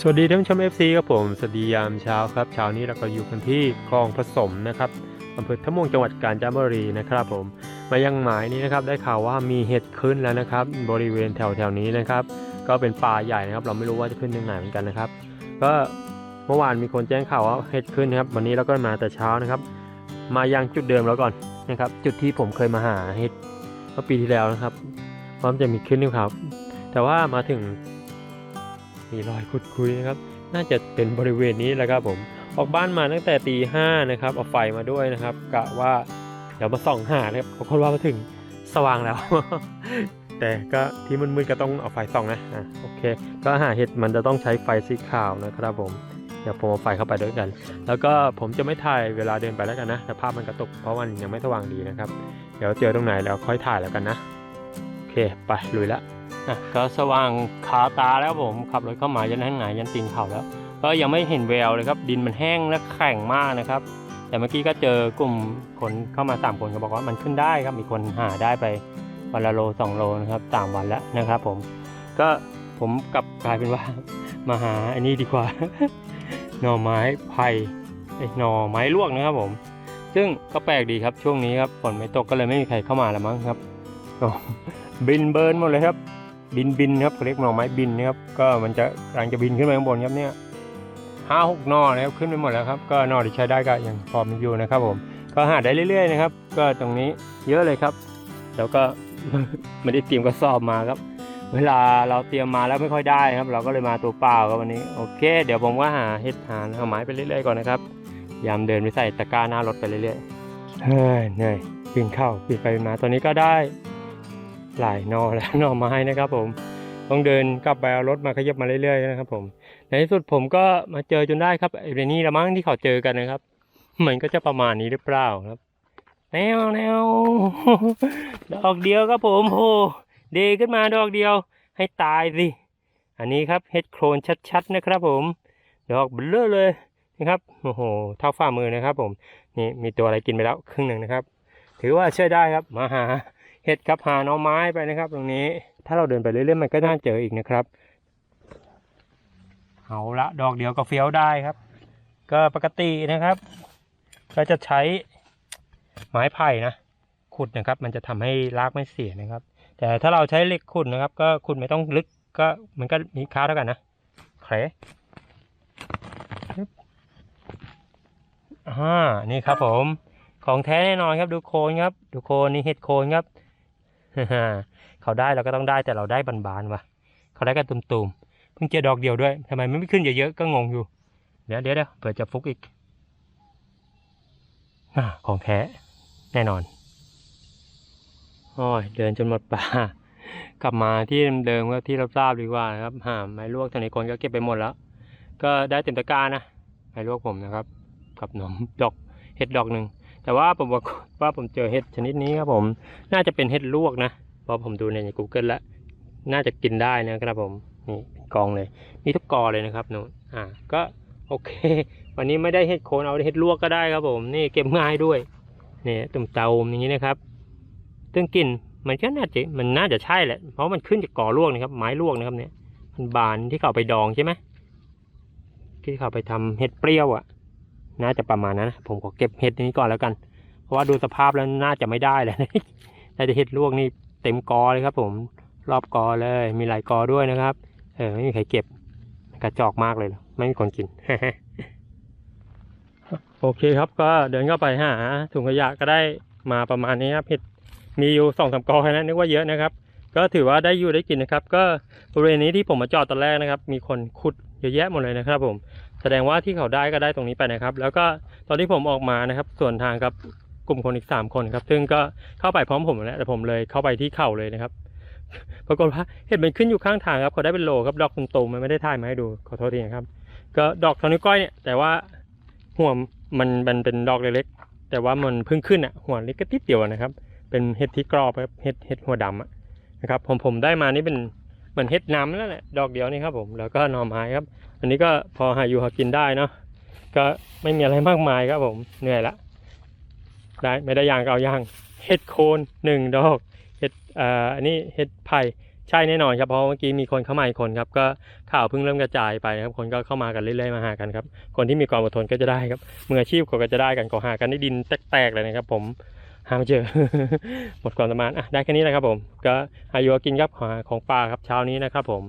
สวัสดีท่านผู้ชม FC ครับผม สวัสดียามเช้าครับ เช้านี้เราก็อยู่กันที่คลองผสมนะครับอำเภอทะมวงจังหวัดกาญจนบุรีนะครับผม มายังหมายนี้นะครับได้ข่าวว่ามีเห็ดขึ้นแล้วนะครับ บริเวณแถวแถวๆนี้นะครับ ก็เป็นป่าใหญ่นะครับ เราไม่รู้ว่าจะขึ้นยังไงเหมือนกันนะครับ ก็เมื่อวานมีคนแจ้งข่าวว่าเห็ดขึ้นนครับ วันนี้เราก็มาแต่เช้านะครับ มายังจุดเดิมแล้วก่อนนะครับ จุดที่ผมเคยมาหาเห็ดเมื่อปีที่แล้วนะครับพร้อมจะมีขึ้นนะครับ แต่ว่ามาถึง มีรอยขุดคุยนะครับ น่าจะเป็นบริเวณนี้แหละครับผมออกบ้านมาตั้งแต่ตีห้านะครับเอาไฟมาด้วยนะครับกะว่าเดี๋ยวมาส่องหานะครับปรากฏว่ามาถึงสว่างแล้ว แต่ก็ที่มืดๆก็ต้องเอาไฟส่องนะอะโอเค ก็หาเห็ดมันจะต้องใช้ไฟสีขาวนะครับผมเดี๋ยวผมเอาไฟเข้าไปด้วยกัน แล้วก็ผมจะไม่ถ่ายเวลาเดินไปแล้วกันนะแต่ภาพมันกระตุกเพราะมันยังไม่สว่างดีนะครับ เดี๋ยวเจอตรงไหนแล้วค่อยถ่ายแล้วกันนะ โอเคไปลุยละอะ ก็สว่างขาตาแล้วผมขับรถเข้ามายันข้างไหนยันตีนเขาแล้ว ก็ยังไม่เห็นแววเลยครับดินมันแห้งและแข็งมากนะครับ แต่เมื่อกี้ก็เจอกลุ่มคนเข้ามาสามคนก็บอกว่ามันขึ้นได้ครับมีคนหาได้ไปวันละโลสองโลนะครับสามวันแล้วนะครับผมก็ผมกลับกลายเป็นว่ามาหาอันนี้ดีกว่า หน่อไม้ไผ่หน่อไม้ลวกนะครับผม ซึ่งก็แปลกดีครับช่วงนี้ครับฝนไม่ตกก็เลยไม่มีใครเข้ามาแล้วมั้งครับบินเบิร์นหมดเลยครับ บินบินครับเขาเรียกหน่อไม้บินนะครับก็มันจะกำลังจะบินขึ้นไปข้างบนครับเนี่ยห้าหกนอนะครับขึ้นไปหมดแล้วครับก็นอที่ใช้ได้ก็ยังพอมีอยู่นะครับผมก็หาได้เรื่อยๆนะครับ ก็ตรงนี้เยอะเลยครับ แล้วก็ไม่ได้เตรียมกระสอบมาครับ เวลาเราเตรียมมาแล้วไม่ค่อยได้ครับ เราก็เลยมาตัวเปล่าครับวันนี้โอเค เดี๋ยวผมก็หาเห็ดหาหน่อไม้ไปเรื่อยๆก่อนนะครับยามเดินไปใส่ตะกร้าหน้ารถไปเรื่อยๆเฮ้ยเหนื่อยปีนเข้าปีนไปมาตอนนี้ก็ได้ หลายนอแล้วนอไม้นะครับผมต้องเดินกลับไปเอารถมาขยับมาเรื่อยๆนะครับผมในที่สุดผมก็มาเจอจนได้ครับไอ้เรนี่ละมั้งที่เขาเจอกันนะครับ มันก็จะประมาณนี้หรือเปล่าครับแนวแนวดอกเดียวครับผมโหเดขึ้นมาดอกเดียว ให้ตายสิอันนี้ครับเห็ดโครนชัดๆนะครับผม ดอกเบลอเลยนะครับโอ้โหเท่าฝ่ามือนะครับผมนี่มีตัวอะไรกินไปแล้วครึ่งหนึ่งนะครับ ถือว่าช่ได้ครับมาหา เห็ดครับหาหน่อไม้ไปนะครับ ตรงนี้ ถ้าเราเดินไปเรื่อยๆมันก็น่าเจออีกนะครับเอาละดอกเดียวก็เฟี้ยวได้ครับ ก็ปกตินะครับก็จะใช้ไม้ไผ่นะขุดนะครับ มันจะทำให้รากไม่เสียนะครับ แต่ถ้าเราใช้เหล็กขุดนะครับ ก็ขุดไม่ต้องลึกก็มันก็มีค่าเท่ากันนะโอเคอ่านี่ครับผม ของแท้แน่นอนครับ ดูโคนครับ ดูโคนนี่เห็ดโคนครับ เขาได้เราก็ต้องได้แต่เราได้บานๆว่ะ เขาได้กันตุ่มๆ เพิ่งเจอดอกเดียวด้วยทำไมไม่ขึ้นเยอะๆก็งงอยู่ เดี๋ยวเดี๋ยวเดี๋ยวเผื่อจะฟุกอีกอของแท้แน่นอนโอ้ยเดินจนหมดป่ากลับมาที่เดิมก็ที่เราทราบดีกว่านะครับหาไม้ลวกทางนี้คนก็เก็บไปหมดแล้ว ก็ได้เต็มตะกร้านะไม้ลวกผมนะครับ กับหนมดอกเห็ดดอกหนึ่ง แต่ว่าผมบอกว่าผมเจอเห็ดชนิดนี้ครับผม น่าจะเป็นเห็ดลวกนะเพราะผมดูใน Google แล้ว น่าจะกินได้นะครับผมนี่กองเลย มีทุกกอเลยนะครับหนูอ่าก็โอเค วันนี้ไม่ได้เห็ดโคนเอาเห็ดลวกก็ได้ครับผม นี่เก็บง่ายด้วยนี่ตุ่มเตาอย่างนี้นะครับซึ่งกลิ่นมันก็น่าจะมันน่าจะใช่แหละ เพราะมันขึ้นจากกอลวกนะครับ ไม้ลวกนะครับเนี่ยมันบานที่เขาไปดองใช่ไหมที่เขาไปทำเห็ดเปรี้ยวอะ น่าจะประมาณนั้นนะผมขอเก็บเห็ดนี้ก่อนแล้วกัน เพราะว่าดูสภาพแล้วน่าจะไม่ได้เลยน่าจะเห็ดลวกนี่เต็มกอเลยครับ ผมรอบกอเลยมีหลายกอด้วยนะครับ เออไม่มีใครเก็บกระจอกมากเลยเหรอไม่มีคนกินโอเคครับก็เดินเข้าไปหาถุงขยะก็ได้มาประมาณนี้ครับเห็ดมีอยู่สองสามกอแค่นั้นนึกว่าเยอะนะครับ ก็ถือว่าได้อยู่ได้กินนะครับ ก็บริเวณนี้ที่ผมมาจอดตอนแรกนะครับ มีคนขุดเยอะแยะหมดเลยนะครับ ผม แสดงว่าที่เขาได้ก็ได้ตรงนี้ไปนะครับ แล้วก็ตอนที่ผมออกมานะครับ ส่วนทางกับกลุ่มคนอีกสามคนครับ ซึ่งก็เข้าไปพร้อมผมแล้วแต่ผมเลยเข้าไปที่เข่าเลยนะครับปรากฏว่าเห็ดมันขึ้นอยู่ข้างทางครับเขาได้เป็นโลครับดอกตุ่มๆมันไม่ได้ถ่ายมาให้ดูขอโทษทีนะครับ ก็ดอกท่อนิ้วก้อยเนี่ยแต่ว่าหัวมันมันเป็นดอกเล็กๆแต่ว่ามันเพิ่งขึ้นอะหัวเล็กก็ติดเดียวนะครับ เป็นเห็ดที่กรอบครับเห็ดเห็ดหัวดำอะนะครับผมผมได้มานี่เป็น มือนเฮ็ดน้ำแล้วแหละดอกเดียวนี่ครับผมแล้วก็หน่อไม้ครับ อันนี้ก็พอหาอยู่หากินได้เนาะก็ไม่มีอะไรมากมายครับผมเหนื่อยละได้ไม่ได้ยางก็เอายางเฮ็ดโคนหนึ่งดอกเฮ็ดอ่าอันนี้เฮ็ดไผ่ใช่แน่นอนครับเพราะเมื่อกี้มีคนเข้ามาอีกคนครับก็ข่าวเพิ่งเริ่มกระจายไปครับคนก็เข้ามากันเรื่อยๆมาหากันครับคนที่มีความอดทนก็จะได้ครับมืออาชีพก็จะได้กันก็หากันในดินแตกๆเลยนะครับผม หาไม่เจอ หมดความระมาณอะได้แค่นี้แหละครับผม ก็อายุกินครับของปลาครับเช้านี้นะครับผม